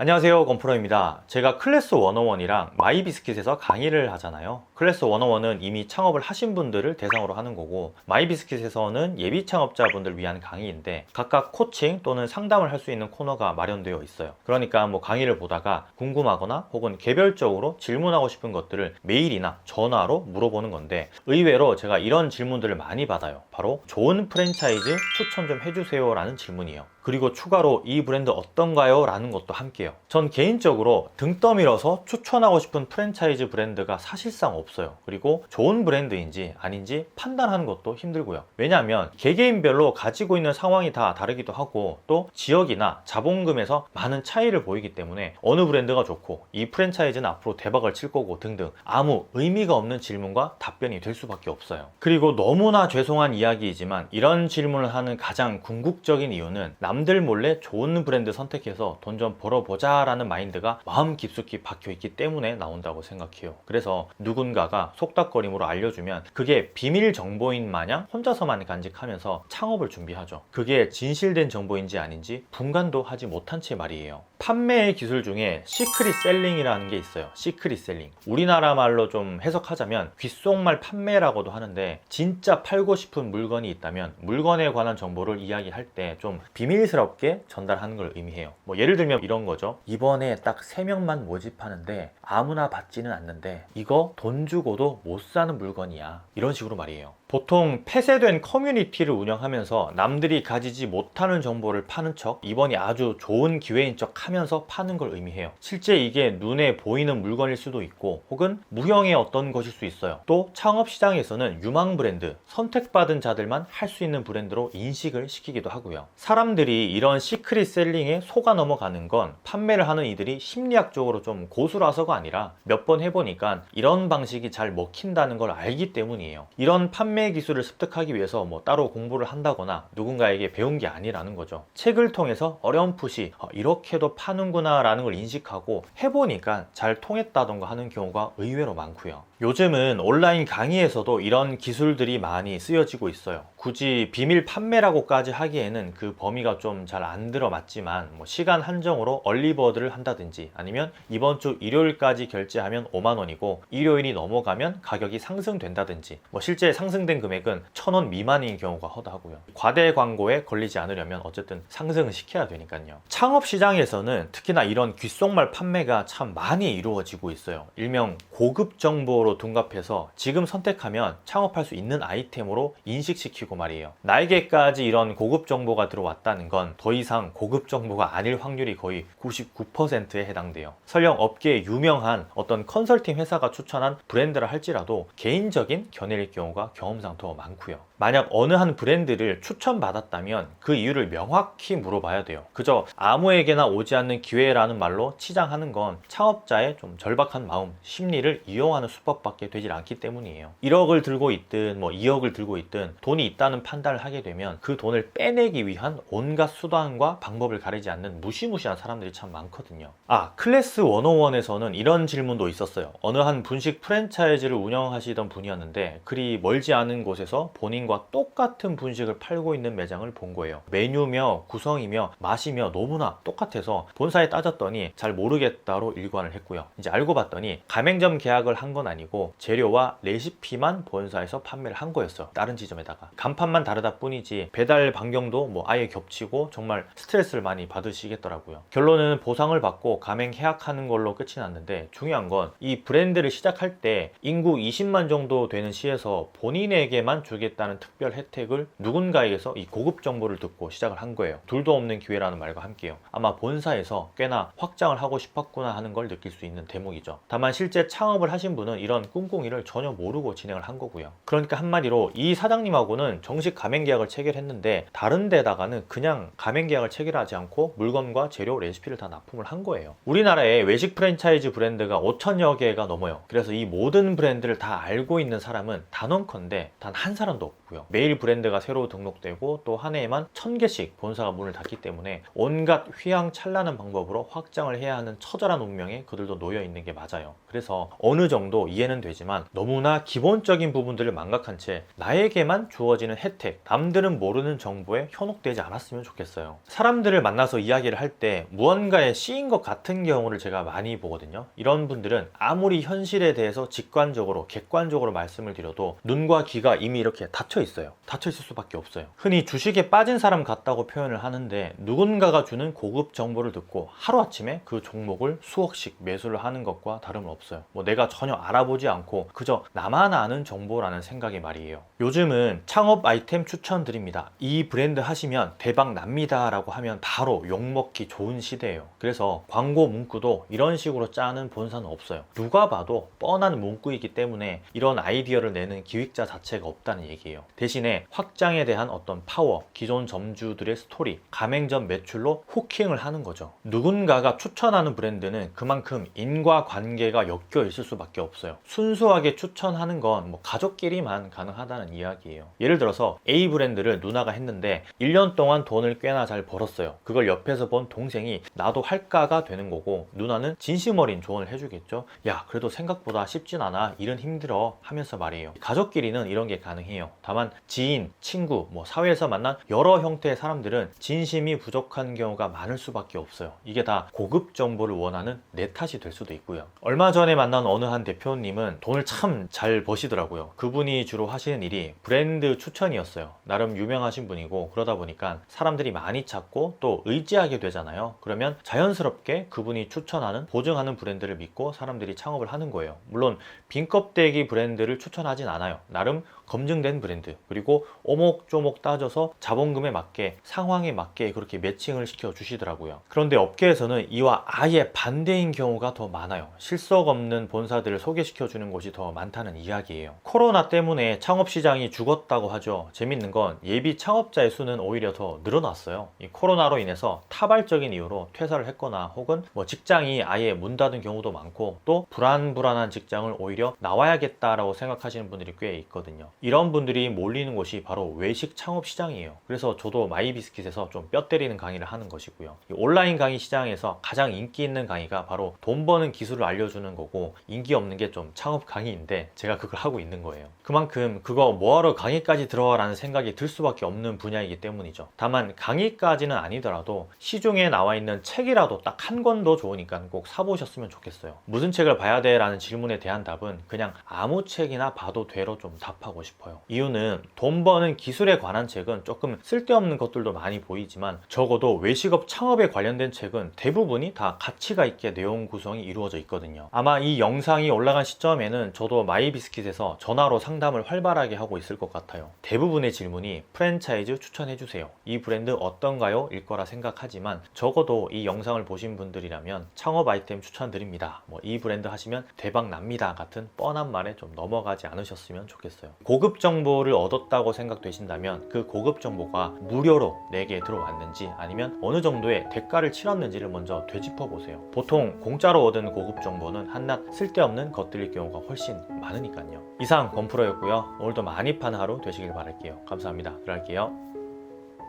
안녕하세요 건프로입니다. 제가 클래스 101이랑 마이비스킷에서 강의를 하잖아요. 클래스 101은 이미 창업을 하신 분들을 대상으로 하는 거고 마이비스킷에서는 예비 창업자분들 위한 강의인데 각각 코칭 또는 상담을 할 수 있는 코너가 마련되어 있어요. 그러니까 뭐 강의를 보다가 궁금하거나 혹은 개별적으로 질문하고 싶은 것들을 메일이나 전화로 물어보는 건데 의외로 제가 이런 질문들을 많이 받아요. 바로 좋은 프랜차이즈 추천 좀 해주세요 라는 질문이에요 그리고 추가로 이 브랜드 어떤가요? 라는 것도 함께요. 전 개인적으로 등 떠밀어서 추천하고 싶은 프랜차이즈 브랜드가 사실상 없어요. 그리고 좋은 브랜드인지 아닌지 판단하는 것도 힘들고요. 왜냐하면 개개인별로 가지고 있는 상황이 다 다르기도 하고 또 지역이나 자본금에서 많은 차이를 보이기 때문에 어느 브랜드가 좋고 이 프랜차이즈는 앞으로 대박을 칠 거고 등등 아무 의미가 없는 질문과 답변이 될 수밖에 없어요. 그리고 너무나 죄송한 이야기이지만 이런 질문을 하는 가장 궁극적인 이유는 남들 몰래 좋은 브랜드 선택해서 돈 좀 벌어보자 라는 마인드가 마음 깊숙이 박혀 있기 때문에 나온다고 생각해요. 그래서 누군가가 속닥거림으로 알려주면 그게 비밀 정보인 마냥 혼자서만 간직하면서 창업을 준비하죠. 그게 진실된 정보인지 아닌지 분간도 하지 못한 채 말이에요. 판매의 기술 중에 시크릿 셀링이라는 게 있어요. 시크릿 셀링. 우리나라 말로 좀 해석하자면 귓속말 판매라고도 하는데 진짜 팔고 싶은 물건이 있다면 물건에 관한 정보를 이야기할 때 좀 비밀스럽게 전달하는 걸 의미해요. 뭐 예를 들면 이런 거죠. 이번에 딱 3명만 모집하는데 아무나 받지는 않는데 이거 돈 주고도 못 사는 물건이야. 이런 식으로 말이에요. 보통 폐쇄된 커뮤니티를 운영하면서 남들이 가지지 못하는 정보를 파는 척 이번이 아주 좋은 기회인 척 하면서 파는 걸 의미해요. 실제 이게 눈에 보이는 물건일 수도 있고 혹은 무형의 어떤 것일 수 있어요. 또 창업 시장에서는 유망 브랜드, 선택받은 자들만 할 수 있는 브랜드로 인식을 시키기도 하고요. 사람들이 이런 시크릿 셀링에 속아 넘어가는 건 판매를 하는 이들이 심리학적으로 좀 고수라서가 아니라 몇 번 해보니까 이런 방식이 잘 먹힌다는 걸 알기 때문이에요. 이런 판매 기술을 습득하기 위해서 뭐 따로 공부를 한다거나 누군가에게 배운 게 아니라는 거죠. 책을 통해서 어렴풋이 어, 이렇게도 파는구나 라는 걸 인식하고 해보니까 잘 통했다던가 하는 경우가 의외로 많고요. 요즘은 온라인 강의에서도 이런 기술들이 많이 쓰여지고 있어요. 굳이 비밀 판매라고까지 하기에는 그 범위가 좀 잘 안 들어맞지만 뭐 시간 한정으로 얼리버드를 한다든지 아니면 이번 주 일요일까지 결제하면 5만 원이고 일요일이 넘어가면 가격이 상승된다든지 뭐 실제 상승된 금액은 1,000원 미만인 경우가 허다하고요. 과대 광고에 걸리지 않으려면 어쨌든 상승을 시켜야 되니까요. 창업 시장에서는 특히나 이런 귓속말 판매가 참 많이 이루어지고 있어요. 일명 고급 정보로 둔갑해서 지금 선택하면 창업할 수 있는 아이템으로 인식시키고 말이에요. 나에게까지 이런 고급 정보가 들어왔다는 건 더 이상 고급 정보가 아닐 확률이 거의 99%에 해당돼요. 설령 업계에 유명한 어떤 컨설팅 회사가 추천한 브랜드라 할지라도 개인적인 견해일 경우가 경험상 더 많고요. 만약 어느 한 브랜드를 추천받았다면 그 이유를 명확히 물어봐야 돼요. 그저 아무에게나 오지 않는 기회라는 말로 치장하는 건 창업자의 좀 절박한 마음, 심리를 이용하는 수법 밖에 되질 않기 때문이에요. 1억을 들고 있든 뭐 2억을 들고 있든 돈이 있다는 판단을 하게 되면 그 돈을 빼내기 위한 온갖 수단과 방법을 가리지 않는 무시무시한 사람들이 참 많거든요. 아, 클래스 101에서는 이런 질문도 있었어요. 어느 한 분식 프랜차이즈를 운영하시던 분이었는데 그리 멀지 않은 곳에서 본인과 똑같은 분식을 팔고 있는 매장을 본 거예요. 메뉴며 구성이며 맛이며 너무나 똑같아서 본사에 따졌더니 잘 모르겠다로 일관을 했고요. 이제 알고 봤더니 가맹점 계약을 한 건 아니고 재료와 레시피만 본사에서 판매를 한 거였어요. 다른 지점에다가 간판만 다르다 뿐이지 배달 반경도 뭐 아예 겹치고 정말 스트레스를 많이 받으시겠더라고요. 결론은 보상을 받고 가맹 계약하는 걸로 끝이 났는데 중요한 건 이 브랜드를 시작할 때 인구 20만 정도 되는 시에서 본인에게만 주겠다는 특별 혜택을 누군가에게서 이 고급 정보를 듣고 시작을 한 거예요. 둘도 없는 기회라는 말과 함께요. 아마 본사에서 꽤나 확장을 하고 싶었구나 하는 걸 느낄 수 있는 대목이죠. 다만 실제 창업을 하신 분은 이런 꿍꿍이를 전혀 모르고 진행을 한 거고요. 그러니까 한마디로 이 사장님하고는 정식 가맹 계약을 체결했는데 다른 데다가는 그냥 가맹 계약을 체결하지 않고 물건과 재료, 레시피를 다 납품을 한 거예요. 우리나라에 외식 프랜차이즈 브랜드가 5천여 개가 넘어요. 그래서 이 모든 브랜드를 다 알고 있는 사람은 단언컨대 단 한 사람도 없고요. 매일 브랜드가 새로 등록되고 또 한 해에만 천 개씩 본사가 문을 닫기 때문에 온갖 휘황찬란한 방법으로 확장을 해야 하는 처절한 운명에 그들도 놓여 있는 게 맞아요. 그래서 어느 정도 이 해는 되지만 너무나 기본적인 부분들을 망각한 채 나에게만 주어지는 혜택, 남들은 모르는 정보에 현혹되지 않았으면 좋겠어요. 사람들을 만나서 이야기를 할 때 무언가에 씌인 것 같은 경우를 제가 많이 보거든요. 이런 분들은 아무리 현실에 대해서 직관적으로, 객관적으로 말씀을 드려도 눈과 귀가 이미 이렇게 닫혀 있어요. 닫혀 있을 수밖에 없어요. 흔히 주식에 빠진 사람 같다고 표현을 하는데 누군가가 주는 고급 정보를 듣고 하루아침에 그 종목을 수억씩 매수를 하는 것과 다름은 없어요. 뭐 내가 전혀 알아보 지 않고 그저 나만 아는 정보라는 생각이 말이에요. 요즘은 창업 아이템 추천드립니다. 이 브랜드 하시면 대박 납니다. 라고 하면 바로 욕먹기 좋은 시대예요. 그래서 광고 문구도 이런 식으로 짜는 본사는 없어요. 누가 봐도 뻔한 문구이기 때문에 이런 아이디어를 내는 기획자 자체가 없다는 얘기예요. 대신에 확장에 대한 어떤 파워, 기존 점주들의 스토리, 가맹점 매출로 호킹을 하는 거죠. 누군가가 추천하는 브랜드는 그만큼 인과 관계가 엮여 있을 수밖에 없어요. 순수하게 추천하는 건 뭐 가족끼리만 가능하다는 이야기예요. 예를 들어서 A 브랜드를 누나가 했는데 1년 동안 돈을 꽤나 잘 벌었어요. 그걸 옆에서 본 동생이 나도 할까가 되는 거고 누나는 진심 어린 조언을 해주겠죠. 야 그래도 생각보다 쉽진 않아. 일은 힘들어 하면서 말이에요. 가족끼리는 이런 게 가능해요. 다만 지인, 친구, 뭐 사회에서 만난 여러 형태의 사람들은 진심이 부족한 경우가 많을 수밖에 없어요. 이게 다 고급 정보를 원하는 내 탓이 될 수도 있고요. 얼마 전에 만난 어느 한 대표님 은 돈을 참 잘 버시더라고요. 그분이 주로 하시는 일이 브랜드 추천이었어요. 나름 유명하신 분이고 그러다 보니까 사람들이 많이 찾고 또 의지하게 되잖아요. 그러면 자연스럽게 그분이 추천하는 보증하는 브랜드를 믿고 사람들이 창업을 하는 거예요. 물론 빈껍데기 브랜드를 추천하진 않아요. 나름 검증된 브랜드 그리고 오목조목 따져서 자본금에 맞게 상황에 맞게 그렇게 매칭을 시켜 주시더라고요. 그런데 업계에서는 이와 아예 반대인 경우가 더 많아요. 실속 없는 본사들을 소개시켜 주는 곳이 더 많다는 이야기예요. 코로나 때문에 창업 시장이 죽었다고 하죠. 재밌는 건 예비 창업자의 수는 오히려 더 늘어났어요. 이 코로나로 인해서 타발적인 이유로 퇴사를 했거나 혹은 뭐 직장이 아예 문 닫은 경우도 많고 또 불안불안한 직장을 오히려 나와야겠다라고 생각하시는 분들이 꽤 있거든요. 이런 분들이 몰리는 곳이 바로 외식 창업 시장이에요. 그래서 저도 마이비스킷에서 좀 뼈 때리는 강의를 하는 것이고요. 이 온라인 강의 시장에서 가장 인기 있는 강의가 바로 돈 버는 기술을 알려주는 거고 인기 없는 게 좀 창업 강의인데 제가 그걸 하고 있는 거예요. 그만큼 그거 뭐하러 강의까지 들어라는 생각이 들 수밖에 없는 분야이기 때문이죠. 다만 강의까지는 아니더라도 시중에 나와 있는 책이라도 딱 한 권도 좋으니까 꼭 사보셨으면 좋겠어요. 무슨 책을 봐야 돼? 라는 질문에 대한 답은 그냥 아무 책이나 봐도 돼로 좀 답하고 싶어요. 이유는 돈 버는 기술에 관한 책은 조금 쓸데없는 것들도 많이 보이지만 적어도 외식업 창업에 관련된 책은 대부분이 다 가치가 있게 내용 구성이 이루어져 있거든요. 아마 이 영상이 올라간 시점에는 저도 마이비스킷에서 전화로 상담을 활발하게 하고 있을 것 같아요. 대부분의 질문이 프랜차이즈 추천해주세요. 이 브랜드 어떤가요? 일 거라 생각하지만 적어도 이 영상을 보신 분들이라면 창업 아이템 추천드립니다. 뭐 이 브랜드 하시면 대박 납니다. 같은 뻔한 말에 좀 넘어가지 않으셨으면 좋겠어요. 고급 정보를 얻었다고 생각되신다면 그 고급 정보가 무료로 내게 들어왔는지 아니면 어느 정도의 대가를 치렀는지를 먼저 되짚어 보세요. 보통 공짜로 얻은 고급 정보는 한낱 쓸데없는 것들일 경우가 훨씬 많으니까요. 이상 건프로였고요. 오늘도 많이 파는 하루 되시길 바랄게요. 감사합니다. 들어갈게요.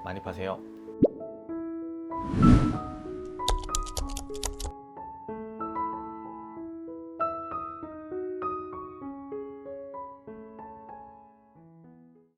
많이 파세요.